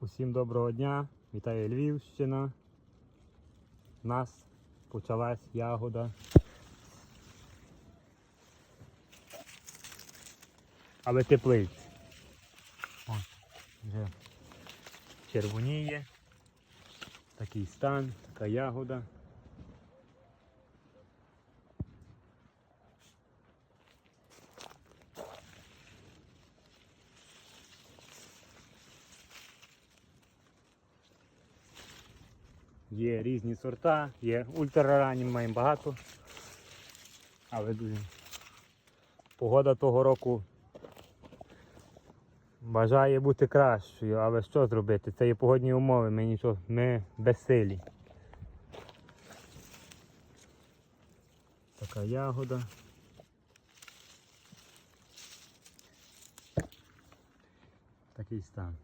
Усім доброго дня, вітаю Львівщина. У нас почалась ягода. Але теплиць. О, вже червоніє. Такий стан, така ягода. Є різні сорта, є ультраранні, маємо багато. Але дуже погода того року бажає бути кращою, але що зробити? Це є погодні умови, ми нічого, ми безсилі. Така ягода. Такий стан.